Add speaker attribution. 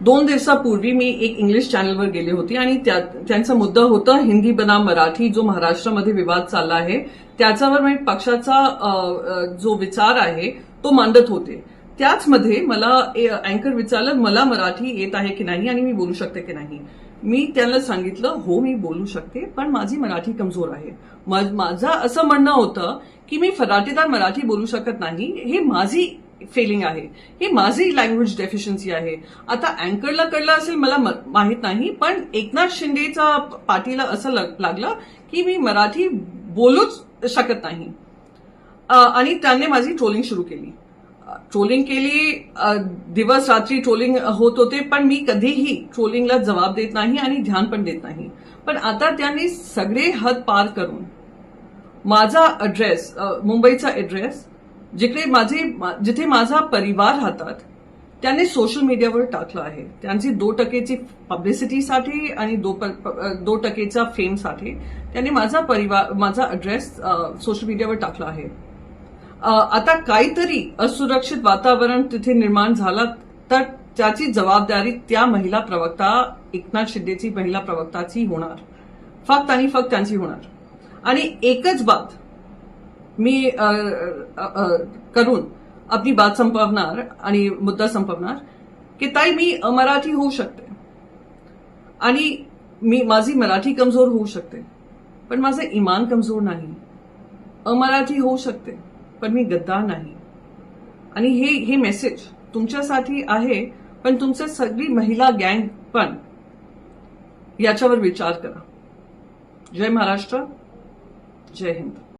Speaker 1: दोन दिवसापूर्वी मी एक इंग्लिश चॅनलवर गेले होते आणि त्यांचा मुद्दा होता हिंदी बनाम मराठी जो महाराष्ट्रामध्ये विवाद चालला आहे. त्याच्यावर मी पक्षाचा जो विचार आहे तो मांडत होते. त्याचमध्ये मला अँकर विचारलं मला मराठी येत आहे की नाही आणि मी बोलू शकते की नाही? मी त्यांना सांगितलं हो मी बोलू शकते पण माझी मराठी कमजोर आहे. माझं असं म्हणणं होतं की मी फराटेदार मराठी बोलू शकत नाही. हे माझी फेलिंग आहे. ही माझी लँग्वेज डेफिशियन्सी आहे. आता अँकरला कळलं असेल मला माहीत नाही पण एकनाथ शिंदेचा पाठीला असं लग- लागलं की मी मराठी बोलूच शकत नाही. आणि त्याने माझी ट्रोलिंग सुरू केली. ट्रोलिंग केली दिवस रात्री ट्रोलिंग होत होते पण मी कधीही ट्रोलिंगला जबाब देत नाही आणि ध्यान पण देत नाही. पण आता त्यांनी सगळे हद पार करून माझा ॲड्रेस मुंबईचा ॲड्रेस जिकडे माझे जिथे माझा परिवार राहतात त्यांनी सोशल मीडियावर टाकलं आहे. त्यांची दो टक्केची पब्लिसिटीसाठी आणि दो प- दो टक्केच्या फेमसाठी त्यांनी माझा परिवार माझा अड्रेस सोशल मीडियावर टाकला आहे. आता काहीतरी असुरक्षित वातावरण तिथे निर्माण झालं तर त्याची जबाबदारी त्या महिला प्रवक्ता एकनाथ शिंदेची महिला प्रवक्ताची होणार. फक्त आणि फक्त त्यांची होणार. आणि एकच बात मी करून आपली बात संपवणार आणि मुद्दा संपवणार की ताई मी अमराठी होऊ शकते. आणि मी माझी मराठी कमजोर होऊ शकते. पण माझं इमान कमजोर नाही. अमराठी होऊ शकते पण मी गद्दार नाही. आणि हे हे मेसेज तुमच्यासाठी आहे पण तुमचे सगळी महिला गँग पण याच्यावर विचार करा. जय महाराष्ट्र जय हिंद.